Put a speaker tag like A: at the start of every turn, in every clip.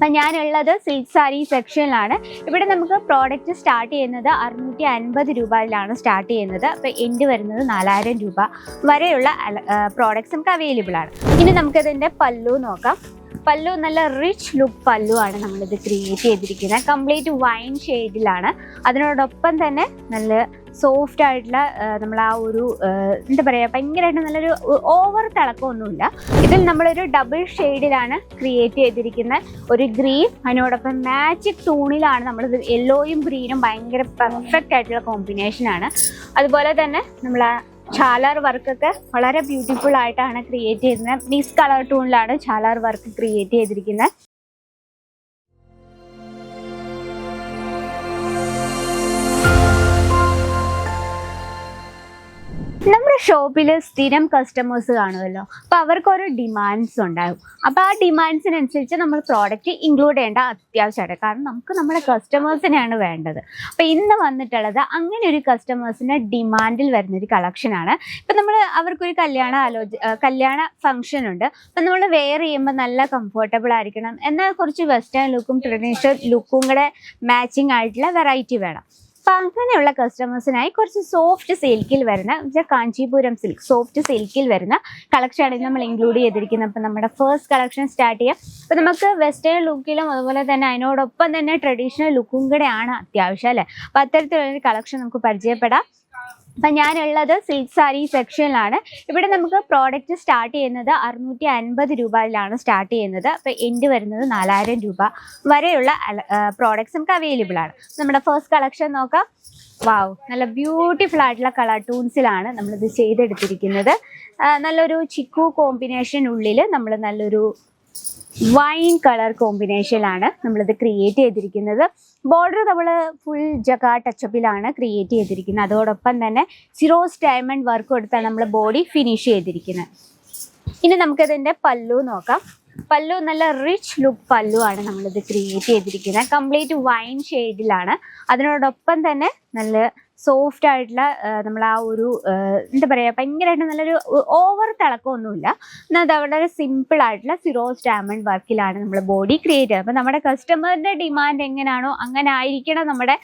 A: അപ്പം ഞാനുള്ളത് സിൽക്ക് സാരി സെക്ഷനിലാണ്. ഇവിടെ നമുക്ക് പ്രോഡക്റ്റ് സ്റ്റാർട്ട് ചെയ്യുന്നത് അറുന്നൂറ്റി അൻപത് രൂപയിലാണ് സ്റ്റാർട്ട് ചെയ്യുന്നത്. അപ്പോൾ എൻഡ് വരുന്നത് നാലായിരം രൂപ വരെയുള്ള പ്രോഡക്റ്റ്സ് നമുക്ക് അവൈലബിൾ ആണ്. ഇനി നമുക്കതിന്റെ പല്ലു നോക്കാം. പല്ലു നല്ല റിച്ച് ലുക്ക് പല്ലു ആണ് നമ്മളിത് ക്രിയേറ്റ് ചെയ്തിരിക്കുന്നത്. കംപ്ലീറ്റ് വൈൻ ഷെയ്ഡിലാണ് അതിനോടൊപ്പം തന്നെ നല്ല സോഫ്റ്റ് ആയിട്ടുള്ള നമ്മൾ ആ ഒരു എന്താ പറയുക ഭയങ്കരമായിട്ട് നല്ലൊരു ഓവർ തിളക്കമൊന്നുമില്ല. ഇതിൽ നമ്മളൊരു ഡബിൾ ഷെയ്ഡിലാണ് ക്രിയേറ്റ് ചെയ്തിരിക്കുന്നത് ഒരു ഗ്രീൻ അതിനോടൊപ്പം മാജിക് ടൂണിലാണ് നമ്മൾ യെല്ലോയും ഗ്രീനും ഭയങ്കര പെർഫെക്റ്റ് ആയിട്ടുള്ള കോമ്പിനേഷനാണ് അതുപോലെ തന്നെ നമ്മൾ ആ ചാലാർ വർക്കൊക്കെ വളരെ ബ്യൂട്ടിഫുൾ ആയിട്ടാണ് ക്രിയേറ്റ് ചെയ്യുന്നത്. മിക്സ് കളർ ടൂണിലാണ് ചാലാർ വർക്ക് ക്രിയേറ്റ് ചെയ്തിരിക്കുന്നത്. ഷോപ്പിൽ സ്ഥിരം കസ്റ്റമേഴ്സ് കാണുമല്ലോ. അപ്പോൾ അവർക്കൊരു ഡിമാൻഡ്സ് ഉണ്ടാകും. അപ്പോൾ ആ ഡിമാൻഡ്സിനനുസരിച്ച് നമ്മൾ പ്രോഡക്റ്റ് ഇൻക്ലൂഡ് ചെയ്യേണ്ട അത്യാവശ്യമാണ്. കാരണം നമുക്ക് നമ്മുടെ കസ്റ്റമേഴ്സിനെയാണ് വേണ്ടത്. അപ്പോൾ ഇന്ന് വന്നിട്ടുള്ളത് അങ്ങനെ ഒരു കസ്റ്റമേഴ്സിന്റെ ഡിമാൻഡിൽ വരുന്നൊരു കളക്ഷനാണ് ഇപ്പം നമ്മൾ അവർക്കൊരു കല്യാണ ആലോച കല്യാണ ഫംഗ്ഷൻ ഉണ്ട്. അപ്പം നമ്മൾ വെയർ ചെയ്യുമ്പോൾ നല്ല കംഫർട്ടബിൾ ആയിരിക്കണം. എന്നാൽ കുറച്ച് വെസ്റ്റേൺ ലുക്കും ട്രഡീഷണൽ ലുക്കും കൂടെ മാച്ചിങ് ആയിട്ടുള്ള വെറൈറ്റി വേണം. അപ്പം അങ്ങനെയുള്ള കസ്റ്റമേഴ്സിനായി കുറച്ച് സോഫ്റ്റ് സിൽക്കിൽ വരുന്ന കാഞ്ചീപുരം സിൽക്ക് സോഫ്റ്റ് സിൽക്കിൽ വരുന്ന കളക്ഷനാണ് നമ്മൾ ഇൻക്ലൂഡ് ചെയ്തിരിക്കുന്നത് അപ്പം നമ്മുടെ ഫസ്റ്റ് കളക്ഷൻ സ്റ്റാർട്ട് ചെയ്യാം. അപ്പം നമുക്ക് വെസ്റ്റേൺ ലുക്കിലും അതുപോലെ തന്നെ അതിനോടൊപ്പം തന്നെ ട്രഡീഷണൽ ലുക്കും കൂടെയാണ് അത്യാവശ്യം അല്ലേ? അപ്പം അത്തരത്തിലുള്ളൊരു കളക്ഷൻ നമുക്ക് പരിചയപ്പെടാം. അപ്പം ഞാനുള്ളത് സിൽക്ക് സാരി സെക്ഷനിലാണ് ഇവിടെ നമുക്ക് പ്രോഡക്റ്റ് സ്റ്റാർട്ട് ചെയ്യുന്നത് അറുന്നൂറ്റി അൻപത് രൂപയിലാണ് സ്റ്റാർട്ട് ചെയ്യുന്നത്. അപ്പോൾ എൻഡ് വരുന്നത് നാലായിരം രൂപ വരെയുള്ള പ്രോഡക്റ്റ്സ് നമുക്ക് അവൈലബിൾ ആണ്. നമ്മുടെ ഫസ്റ്റ് കളക്ഷൻ നോക്കാം. വാവ് നല്ല ബ്യൂട്ടിഫുൾ ആയിട്ടുള്ള കളർ ടൂൺസിലാണ് നമ്മളിത് ചെയ്തെടുത്തിരിക്കുന്നത്. നല്ലൊരു ചിക്കു കോമ്പിനേഷൻ ഉള്ളിൽ നമ്മൾ നല്ലൊരു വൈൻ കളർ കോമ്പിനേഷനിലാണ് നമ്മളിത് ക്രിയേറ്റ് ചെയ്തിരിക്കുന്നത്. ബോർഡർ നമ്മൾ ഫുൾ ജഗ ടച്ചപ്പിലാണ് ക്രിയേറ്റ് ചെയ്തിരിക്കുന്നത്. അതോടൊപ്പം തന്നെ സിറോസ് ഡയമണ്ട് വർക്ക് കൊടുത്താണ് നമ്മൾ ബോഡി ഫിനിഷ് ചെയ്തിരിക്കുന്നത്. ഇനി നമുക്കതിന്റെ പല്ലു നോക്കാം. പല്ലു നല്ല റിച്ച് ലുക്ക് പല്ലു ആണ് നമ്മളിത് ക്രിയേറ്റ് ചെയ്തിരിക്കുന്നത്. കംപ്ലീറ്റ് വൈൻ ഷെയ്ഡിലാണ് അതിനോടൊപ്പം തന്നെ നല്ല സോഫ്റ്റ് ആയിട്ടുള്ള നമ്മൾ ആ ഒരു എന്താ പറയുക ഭയങ്കരമായിട്ട് നല്ലൊരു ഓവർ തിളക്കമൊന്നുമില്ല. എന്നാൽ അത് വളരെ സിമ്പിൾ ആയിട്ടുള്ള സിറോസ് ഡയമണ്ട് വർക്കിലാണ് നമ്മൾ ബോഡി ക്രിയേറ്റ് ചെയ്യുന്നത് അപ്പോൾ നമ്മുടെ കസ്റ്റമറിന്റെ ഡിമാൻഡ് എങ്ങനെയാണോ അങ്ങനെ ആയിരിക്കണം നമ്മുടെ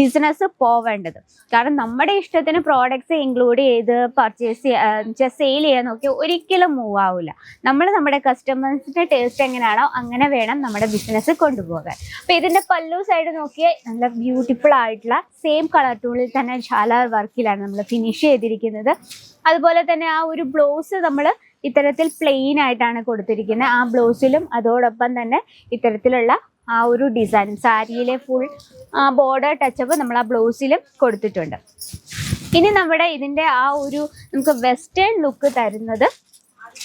A: ബിസിനസ് പോവേണ്ടത്. കാരണം നമ്മുടെ ഇഷ്ടത്തിന് പ്രോഡക്റ്റ്സ് ഇൻക്ലൂഡ് ചെയ്ത് പർച്ചേസ് സെയിൽ ചെയ്യാൻ നോക്കി ഒരിക്കലും മൂവ് ആവില്ല നമ്മൾ നമ്മുടെ കസ്റ്റമേഴ്സിന്റെ ടേസ്റ്റ് എങ്ങനെയാണോ അങ്ങനെ വേണം നമ്മുടെ ബിസിനസ് കൊണ്ടുപോകാൻ. അപ്പോൾ ഇതിന്റെ പല്ലു സൈഡ് നോക്കിയാൽ നല്ല ബ്യൂട്ടിഫുൾ ആയിട്ടുള്ള സെയിം കളർ ടൂണിൽ തന്നെ ഷാലാർ വർക്കിലാണ് നമ്മൾ ഫിനിഷ് ചെയ്തിരിക്കുന്നത്. അതുപോലെ തന്നെ ആ ഒരു ബ്ലൗസ് നമ്മൾ ഇത്തരത്തിൽ പ്ലെയിൻ ആയിട്ടാണ് കൊടുത്തിരിക്കുന്നത്. ആ ബ്ലൗസിലും അതോടൊപ്പം തന്നെ ഇത്തരത്തിലുള്ള ആ ഒരു ഡിസൈൻ സാരിയിലെ ഫുൾ ബോർഡർ ടച്ചപ്പ് നമ്മൾ ആ ബ്ലൗസിലും കൊടുത്തിട്ടുണ്ട്. ഇനി നമ്മുടെ ഇതിന്റെ ആ ഒരു നമുക്ക് വെസ്റ്റേൺ ലുക്ക് തരുന്നത്.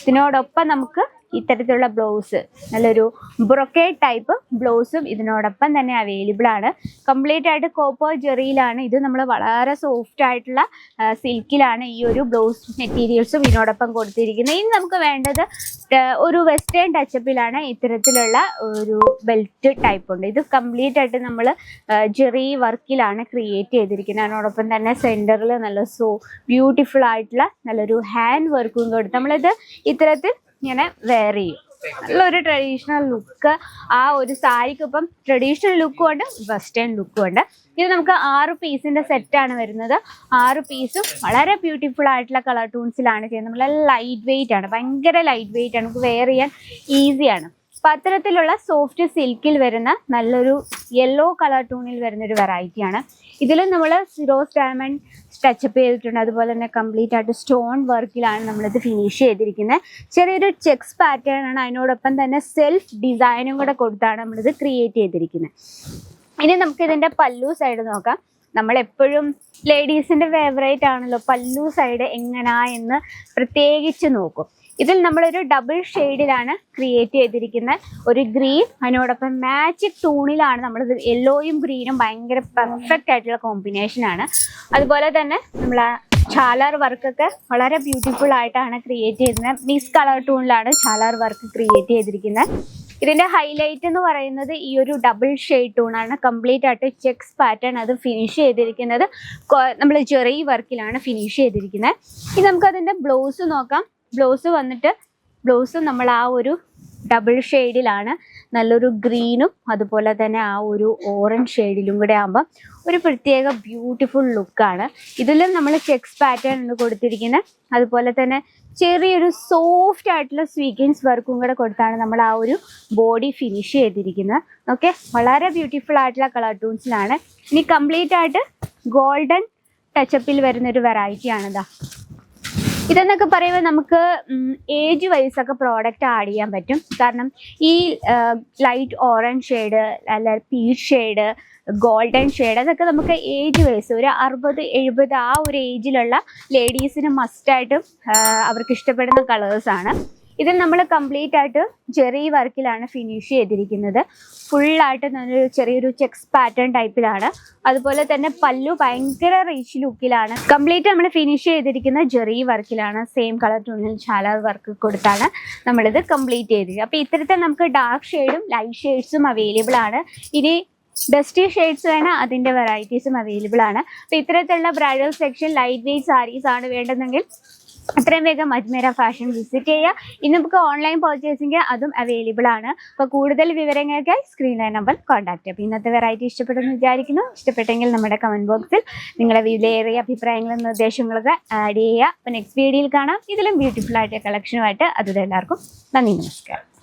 A: ഇതിനോടൊപ്പം നമുക്ക് ഇത്തരത്തിലുള്ള ബ്ലൗസ് നല്ലൊരു ബ്രൊക്കേഡ് ടൈപ്പ് ബ്ലൗസും ഇതിനോടൊപ്പം തന്നെ അവൈലബിൾ ആണ്. കംപ്ലീറ്റ് ആയിട്ട് കോപ്പർ ജെറിയിലാണ് ഇത് നമ്മൾ വളരെ സോഫ്റ്റ് ആയിട്ടുള്ള സിൽക്കിലാണ് ഈ ഒരു ബ്ലൗസ് മെറ്റീരിയൽസും ഇതിനോടൊപ്പം കൊടുത്തിരിക്കുന്നത്. ഇനി നമുക്ക് വേണ്ടത് ഒരു വെസ്റ്റേൺ ടച്ചപ്പിലാണ് ഇത്തരത്തിലുള്ള ഒരു ബെൽറ്റ് ടൈപ്പ് ഉണ്ട്. ഇത് കംപ്ലീറ്റ് ആയിട്ട് നമ്മൾ ജെറി വർക്കിലാണ് ക്രിയേറ്റ് ചെയ്തിരിക്കുന്നത്. അതിനോടൊപ്പം തന്നെ സെന്ററിൽ നല്ല സോ ബ്യൂട്ടിഫുൾ ആയിട്ടുള്ള നല്ലൊരു ഹാൻഡ് വർക്കും കൊടുത്ത് നമ്മളിത് ഇത്തരത്തിൽ ഇങ്ങനെ വെയർ ചെയ്യും. നല്ലൊരു ട്രഡീഷണൽ ലുക്ക് ആ ഒരു സാരിക്ക് ഇപ്പം ട്രഡീഷണൽ ലുക്കും ഉണ്ട് വെസ്റ്റേൺ ലുക്കും ഉണ്ട് ഇത് നമുക്ക് ആറ് പീസിന്റെ സെറ്റാണ് വരുന്നത്. ആറ് പീസും വളരെ ബ്യൂട്ടിഫുൾ ആയിട്ടുള്ള കളർ ടൂൺസിലാണ് ചെയ്യുന്നത്. നമ്മൾ ലൈറ്റ് വെയിറ്റ് ആണ്. ഭയങ്കര ലൈറ്റ് വെയിറ്റ് ആണ്. നമുക്ക് വെയർ ചെയ്യാൻ ഈസിയാണ് അപ്പം അത്തരത്തിലുള്ള സോഫ്റ്റ് സിൽക്കിൽ വരുന്ന നല്ലൊരു യെല്ലോ കളർ ടൂണിൽ വരുന്ന ഒരു വെറൈറ്റിയാണ് ഇതിൽ നമ്മൾ സിറോസ് ഡയമണ്ട് ടച്ചപ്പ് ചെയ്തിട്ടുണ്ട്. അതുപോലെ തന്നെ കംപ്ലീറ്റ് ആയിട്ട് സ്റ്റോൺ വർക്കിലാണ് നമ്മളിത് ഫിനിഷ് ചെയ്തിരിക്കുന്നത്. ചെറിയൊരു ചെക്സ് പാറ്റേൺ ആണ്. അതിനോടൊപ്പം തന്നെ സെൽഫ് ഡിസൈനും കൂടെ കൊടുത്താണ് നമ്മളിത് ക്രിയേറ്റ് ചെയ്തിരിക്കുന്നത്. ഇനി നമുക്ക് ഇതിന്റെ പല്ലു സൈഡ് നോക്കാം. നമ്മളെപ്പോഴും ലേഡീസിന്റെ ഫേവറേറ്റ് ആണല്ലോ. പല്ലു സൈഡ് എങ്ങനാ എന്ന് പ്രത്യേകിച്ച് നോക്കും. ഇതിൽ നമ്മളൊരു ഡബിൾ ഷെയ്ഡിലാണ് ക്രിയേറ്റ് ചെയ്തിരിക്കുന്നത് ഒരു ഗ്രീൻ അതിനോടൊപ്പം മാജിക് ടൂണിലാണ് നമ്മൾ യെല്ലോയും ഗ്രീനും ഭയങ്കര പെർഫെക്റ്റ് ആയിട്ടുള്ള കോമ്പിനേഷനാണ് അതുപോലെ തന്നെ നമ്മൾ ചാലാർ വർക്കൊക്കെ വളരെ ബ്യൂട്ടിഫുൾ ആയിട്ടാണ് ക്രിയേറ്റ് ചെയ്യുന്നത് മിസ് കളർ ടൂണിലാണ് ചാലാർ വർക്ക് ക്രിയേറ്റ് ചെയ്തിരിക്കുന്നത്. ഇതിന്റെ ഹൈലൈറ്റ് എന്ന് പറയുന്നത് ഈ ഒരു ഡബിൾ ഷെയ്ഡ് ടൂണാണ് കംപ്ലീറ്റ് ആയിട്ട് ചെക്സ് പാറ്റേൺ അത് ഫിനിഷ് ചെയ്തിരിക്കുന്നത്. നമ്മൾ ചെറിയ വർക്കിലാണ് ഫിനിഷ് ചെയ്തിരിക്കുന്നത്. ഇനി നമുക്ക് അതിന്റെ ബ്ലൗസ് നോക്കാം. ബ്ലൗസ് വന്നിട്ട് ബ്ലൗസ് നമ്മൾ ആ ഒരു ഡബിൾ ഷെയ്ഡിലാണ് നല്ലൊരു ഗ്രീനും അതുപോലെ തന്നെ ആ ഒരു ഓറഞ്ച് ഷെയ്ഡിലും കൂടെ ആകുമ്പോൾ ഒരു പ്രത്യേക ബ്യൂട്ടിഫുൾ ലുക്കാണ്. ഇതിലും നമ്മൾ ചെക്സ് പാറ്റേൺ ആണ് കൊടുത്തിരിക്കുന്നത് അതുപോലെ തന്നെ ചെറിയൊരു സോഫ്റ്റ് ആയിട്ടുള്ള സ്വീക്കൻസ് വർക്കും കൂടെ കൊടുത്താണ് നമ്മൾ ആ ഒരു ബോഡി ഫിനിഷ് ചെയ്തിരിക്കുന്നത് ഓക്കെ? വളരെ ബ്യൂട്ടിഫുൾ ആയിട്ടുള്ള കളർ ടൂൺസിലാണ്. ഇനി കംപ്ലീറ്റ് ആയിട്ട് ഗോൾഡൻ ടച്ചപ്പിൽ വരുന്നൊരു വെറൈറ്റി ആണിതാ ഇതെന്നൊക്കെ പറയുമ്പോൾ നമുക്ക് ഏജ് വൈസ് ഒക്കെ പ്രോഡക്റ്റ് ആഡ് ചെയ്യാൻ പറ്റും. കാരണം ഈ ലൈറ്റ് ഓറഞ്ച് ഷെയ്ഡ് അല്ല പീച്ച് ഷെയ്ഡ് ഗോൾഡൻ ഷെയ്ഡ് അതൊക്കെ നമുക്ക് ഏജ് വൈസ് ഒരു അറുപത് എഴുപത് ആ ഒരു ഏജിലുള്ള ലേഡീസിന് മസ്റ്റായിട്ടും അവർക്ക് ഇഷ്ടപ്പെടുന്ന കളേഴ്സാണ് ഇതിൽ നമ്മൾ കംപ്ലീറ്റ് ആയിട്ട് ചെറിയ വർക്കിലാണ് ഫിനിഷ് ചെയ്തിരിക്കുന്നത്. ഫുള്ളായിട്ട് നല്ലൊരു ചെറിയൊരു ചെക്സ് പാറ്റേൺ ടൈപ്പിലാണ് അതുപോലെ തന്നെ പല്ലു ഭയങ്കര റീച്ച് ലുക്കിലാണ് കംപ്ലീറ്റ് നമ്മൾ ഫിനിഷ് ചെയ്തിരിക്കുന്ന ജെറി വർക്കിലാണ്. സെയിം കളർ ടൂണിൽ ചാല വർക്ക് കൊടുത്താണ് നമ്മളിത് കംപ്ലീറ്റ് ചെയ്തത്. അപ്പോൾ ഇത്തരത്തിൽ നമുക്ക് ഡാർക്ക് ഷെയ്ഡും ലൈറ്റ് ഷെയ്ഡ്സും അവൈലബിൾ ആണ്. ഇനി ഡസ്റ്റി ഷെയ്ഡ്സ് വേണം അതിന്റെ വെറൈറ്റീസും അവൈലബിൾ ആണ്. അപ്പോൾ ഇത്തരത്തിലുള്ള bridal section light weight saris ആണ് വേണ്ടതെങ്കിൽ എത്രയും വേഗം അജ്മേര ഫാഷൻ വിസിറ്റ് ചെയ്യുക. ഇന്ന് നമുക്ക് ഓൺലൈൻ പർച്ചേസിംഗ് അതും അവൈലബിൾ ആണ്. അപ്പോൾ കൂടുതൽ വിവരങ്ങൾക്കായി സ്ക്രീൻ ലൈൻ നമ്പർ കോൺടാക്ട് ചെയ്യാം ഇന്നത്തെ വെറൈറ്റി ഇഷ്ടപ്പെട്ടെന്ന് വിചാരിക്കുന്നു. ഇഷ്ടപ്പെട്ടെങ്കിൽ നമ്മുടെ കമന്റ് ബോക്സിൽ നിങ്ങളുടെ വിലയേറിയ അഭിപ്രായങ്ങളും നിർദ്ദേശങ്ങളൊക്കെ ആഡ് ചെയ്യുക. അപ്പോൾ നെക്സ്റ്റ് വീഡിയോയിൽ കാണാം. ഇതിലും ബ്യൂട്ടിഫുൾ ആയിട്ട് കളക്ഷനുമായിട്ട് അതുവരെ എല്ലാവർക്കും നന്ദി നമസ്കാരം.